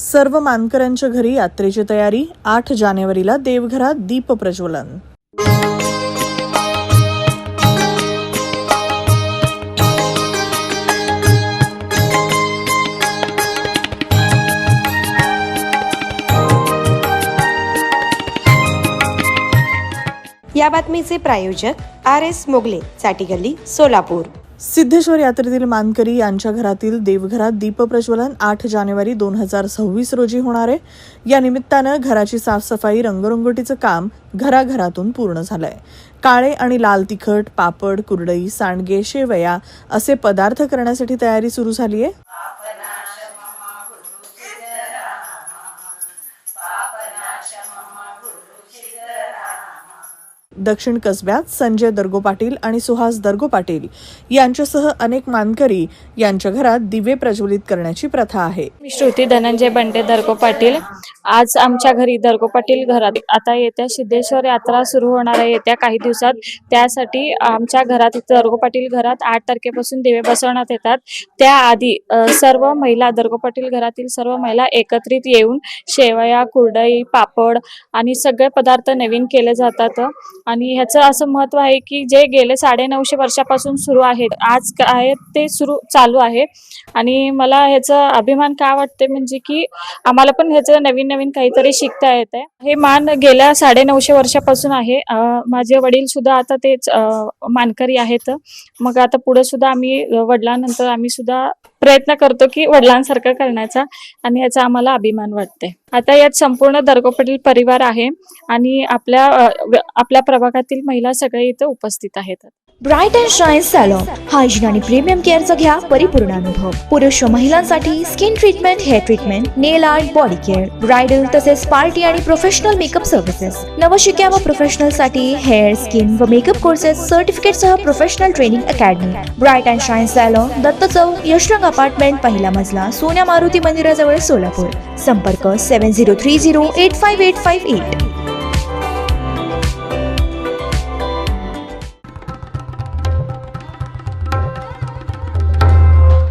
सर्व मानकऱ्यांच्या घरी यात्रेची तयारी आठ जानेवारीला देवघरात दीप प्रज्वलन. या बातमीचे प्रायोजक आर एस मोगले चाटीगल्ली सोलापूर. सिद्धेश्वर यात्रेतील मानकरी यांच्या घरातील देवघरात दीपप्रज्वलन आठ जानेवारी दोन हजार सव्वीस रोजी होणार आहे. या निमित्तानं घराची साफसफाई रंगरंगोटीचं काम घराघरातून पूर्ण झालंय. काळे आणि लाल तिखट पापड कुरडई सांडगे शेवया असे पदार्थ करण्यासाठी तयारी सुरू झाली आहे दक्षिण कसब्यात संजय दर्गो पाटील आणि सुहास दर्गो पाटील यांच्यासह अनेक मानकरी यांच्या घरात दिवे प्रज्वलित करण्याची प्रथा आहे. मी श्रुती धनंजय बंडे दर्गो पाटील. आज आमच्या घरी दर्गो पाटील घरात आता येत्या सिद्धेश्वर यात्रा सुरू होणार आहे. येत्या काही दिवसात त्यासाठी आमच्या घरात दर्गो पाटील घरात आठ तारखेपासून दिवे बसवण्यात येतात. त्याआधी सर्व महिला दर्गो पाटील घरातील सर्व महिला एकत्रित येऊन शेवया कुरडई पापड आणि सगळे पदार्थ नवीन केले जातात. आणि ह्याचं असं महत्त्व आहे की जे गेले साडे नऊशे वर्षापासून सुरू आहेत आज काय ते सुरू चालू आहे. आणि मला ह्याचा अभिमान का वाटते म्हणजे की आम्हाला पण ह्याचं नवीन नवीन काहीतरी शिकता येत आहे. हे मान गेल्या साडे नऊशे वर्षापासून आहे. माझे वडील सुद्धा आता तेच मानकरी आहेत. मग आता पुढे सुद्धा आम्ही वडिलांनंतर आम्ही सुद्धा प्रयत्न करतो की वडिलांसारखं करण्याचा आणि याचा आम्हाला अभिमान वाटते आता यात संपूर्ण दर्गोपटील परिवार आहे आणि आपल्या आपल्या प्रभागातील महिला सगळे इथे उपस्थित आहेत. Bright and Shine salon hygiene आणि प्रीमियम केअरचा घ्या परिपूर्ण अनुभव. पुरुष व महिलांसाठी skin treatment hair treatment nail art body care bridal तसेच पार्टी आणि प्रोफेशनल मेकअप सर्व्हिसेस नवशिक्या व प्रोफेशनलसाठी हेअर स्किन व मेकअप कोर्सेस सर्टिफिकेट सह professional training academy Bright and Shine salon Datta Chowk Yashrang apartment पहिला मजला सोन्या मारुती मंदिराजवळ सोलापूर. संपर्क seven zero three zero eight five eight five eight